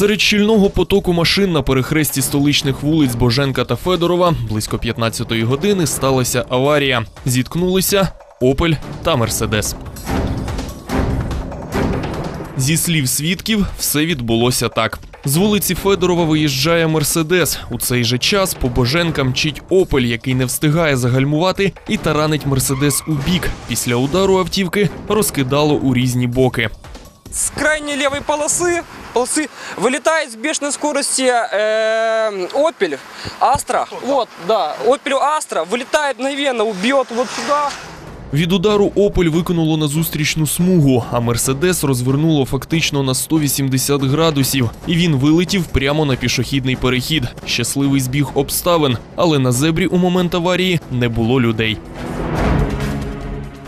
Серед щільного потоку машин на перехресті столичних вулиць Боженка та Федорова близько 15-ї години сталася аварія. Зіткнулися Опель та Мерседес. Зі слів свідків, все відбулося так. З вулиці Федорова виїжджає Мерседес. У цей же час по Боженка мчить Опель, який не встигає загальмувати, і таранить Мерседес у бік. Після удару автівки розкидало у різні боки. С крайней левой полосы, полосы вылетает с бешеной скорости э, Opel Astra. Вот, да, Opel Astra вылетает мгновенно, убьет вот сюда. Від удару Опель викинуло на зустрічну смугу, а Мерседес розвернуло фактично на 180 градусів, і він вилетів прямо на пішохідний перехід. Щасливий збіг обставин, але на зебрі у момент аварії не було людей.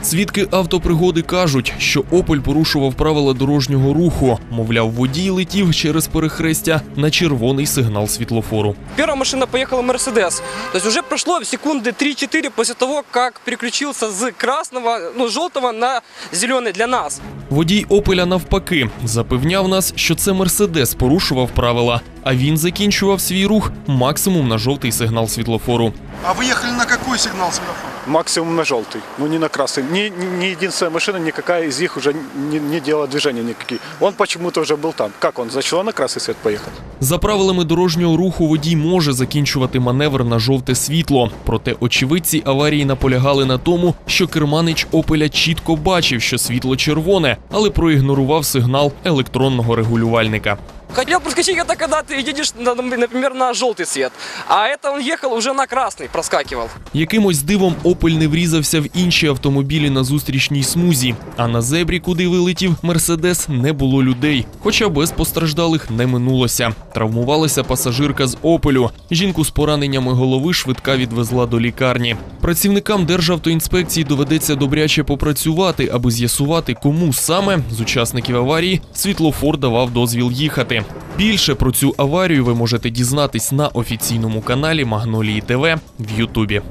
Свідки автопригоди кажуть, що Опель порушував правила дорожнього руху. Мовляв, водій летів через перехрестя на червоний сигнал світлофору. Первая машина поехала Мерседес. То есть уже прошло секунды 3-4 после того, как переключился с красного, ну, желтого на зеленый для нас. Водій Опеля навпаки запевняв нас, що це Мерседес порушував правила, а він закінчував свій рух максимум на жовтий сигнал світлофору. А вы ехали на какой сигнал светофора? Максимум на желтый, ну не на красный. Ни, ни, ни единственная машина, никакая из них уже не, не делала движения никакие. Он почему-то уже был там. Как он, зачем на красный свет поехал? За правилами дорожнього руху водій може закінчувати маневр на жовте світло. Проте очевидці аварії наполягали на тому, що керманич Опеля чітко бачив, що світло червоне, але проігнорував сигнал електронного регулювальника. Хотел проскочить это, когда ты едешь, на- например, на желтый свет. А это он ехал уже на красный, проскакивал. Якимось дивом Опель не врізався в інші автомобілі на зустрічній смузі. А на зебрі, куди вилетів Мерседес, не було людей. Хоча без постраждалих не минулося. Травмувалася пасажирка з Опелю. Жінку з пораненнями голови швидка відвезла до лікарні. Працівникам Державтоінспекції доведеться добряче попрацювати, аби з'ясувати, кому саме з учасників аварії світлофор давав дозвіл їхати. Більше про цю аварію ви можете дізнатись на офіційному каналі Магнолії ТВ в Ютубі.